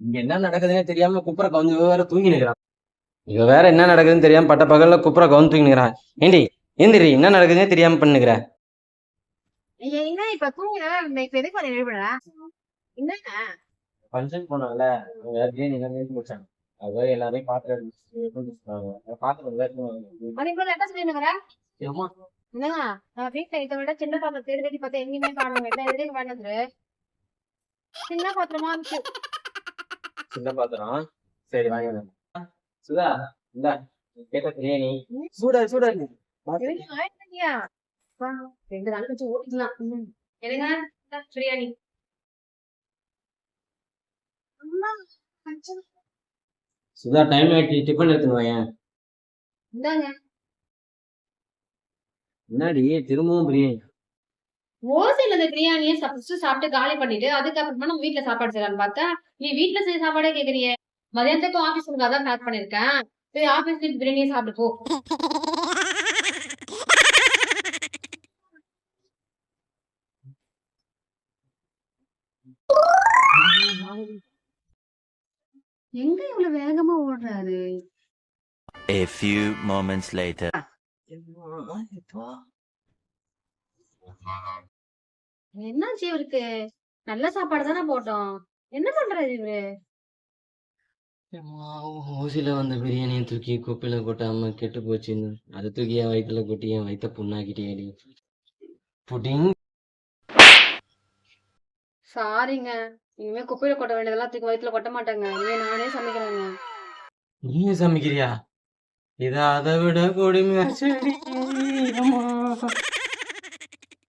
இங்க என்ன நடக்குதுன்னே தெரியாம குப்புற கொஞ்சம் வேற தூங்கி நிக்கிறான். இவ வேற என்ன நடக்குதுன்னு தெரியாம பட்ட பகல்ல குப்புற கவுன் தூங்கிக்கிறான் ஏண்டி ஏந்திரி என்ன நடக்குதுன்னே தெரியாம பண்ணுகிற என்ன இப்ப தூங்குற? இந்த இப்ப எதுக்கு என்னங்க ஃபங்க்ஷன் போனால முடிச்சாங்க. அது எல்லாரையும் என்ன சொல்லிருக்கிற என்னங்க நான் வீட்டுல இதை விட சின்ன பாத்திரம் தேடி தேடி பார்த்தா எங்கேயுமே காணுங்க எல்லாம் சின்ன பாத்திரமா இருந்துச்சு. சின்ன பாத்திரம். சரி வாங்க சுதா இந்த கேட்ட பிரியாணி. சூடா சூடா ரெண்டு நாள் வச்சு ஓட்டிக்கலாம். ம். என்னங்க? இந்தா, பிரியாணி. அம்மா, கொஞ்சம் சுதா டைம் ஆயிடுச்சு டிஃபன் எடுத்துன்னு வாயேன். இந்தாங்க. முன்னாடி திரும்பவும் பிரியாணி? இந்த பிரியாணியை ஃபர்ஸ்ட் சாப்பிட்டு காலி பண்ணிட்டு அதுக்கப்புறமா நம்ம வீட்ல சாப்பாடு செய்யலாம்னு பார்த்தா நீ வீட்ல செய்ய சாப்பாடே கேக்குறியே. மதியானத்துக்கு ஆபீஸ்க்கு அதான் பேக் பண்ணிருக்கேன். சரி ஆபீஸ்ல பிரியாணியே சாப்பிட்டு போ. எங்க இவ்வளவு வேகமா ஓடுறாரு? A few moments later. என்னாச்சு இவருக்கு? நல்ல சாப்பாடு தானே போட்டோம். என்ன பண்றாரு இவரு? ஊசில வந்த பிரியாணியை தூக்கி குப்பையில கொட்டாம கெட்டு போச்சுன்னு அதை தூக்கி என் வயித்துல கொட்டி என் வயித்த புண்ணாக்கிட்டேடி புட்டிங் சாரிங்க இனிமே குப்பையில கொட்ட வேண்டியதெல்லாம் தூக்கி வயித்துல கொட்ட மாட்டாங்க. இனிமே நானே சமைக்கிறேங்க. நீ சமைக்கிறியா? இத அதை விட கொடுமையாச்சு